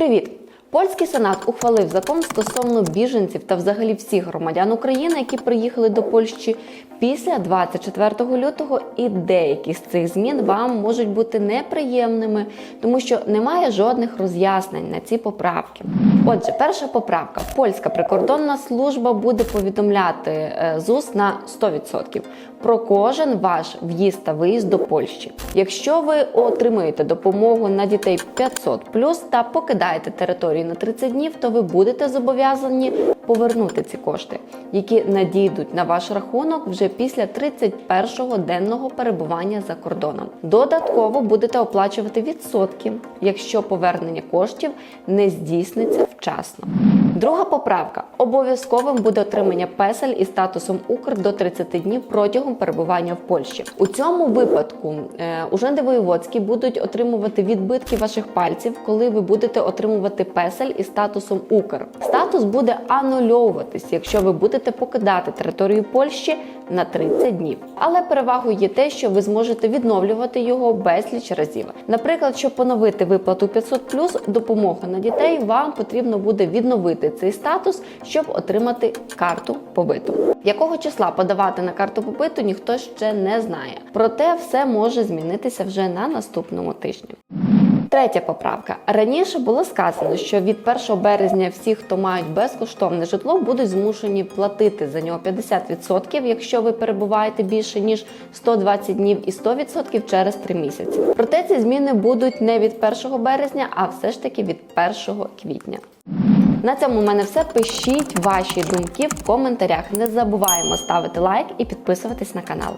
Привіт! Польський сенат ухвалив закон стосовно біженців та взагалі всіх громадян України, які приїхали до Польщі після 24 лютого. І деякі з цих змін вам можуть бути неприємними, тому що немає жодних роз'яснень на ці поправки. Отже, перша поправка: польська прикордонна служба буде повідомляти е, ЗУС на 100% про кожен ваш в'їзд та виїзд до Польщі. Якщо ви отримуєте допомогу на дітей 500 та покидаєте територію на 30 днів, то ви будете зобов'язані повернути ці кошти, які надійдуть на ваш рахунок вже після 31-го денного перебування за кордоном. Додатково будете оплачувати відсотки, якщо повернення коштів не здійсниться вчасно. Друга поправка: обов'язковим буде отримання песель із статусом Укр до 30 днів протягом перебування в Польщі. У цьому випадку е, уженди воєводські будуть отримувати відбитки ваших пальців, коли ви будете отримувати песель із статусом Укр. Статус буде анульовуватись, якщо ви будете покидати територію Польщі на 30 днів. Але перевагою є те, що ви зможете відновлювати його безліч разів. Наприклад, щоб поновити виплату 500 допомогу на дітей, вам потрібно буде відновити цей статус, щоб отримати карту побиту. Якого числа подавати на карту побиту, ніхто ще не знає. Проте все може змінитися вже на наступному тижні. Третя поправка. Раніше було сказано, що від 1 березня всі, хто мають безкоштовне житло, будуть змушені платити за нього 50%, якщо ви перебуваєте більше ніж 120 днів, і 100% через 3 місяці. Проте ці зміни будуть не від 1 березня, а все ж таки від 1 квітня. На цьому в мене все. Пишіть ваші думки в коментарях. Не забуваємо ставити лайк і підписуватись на канал.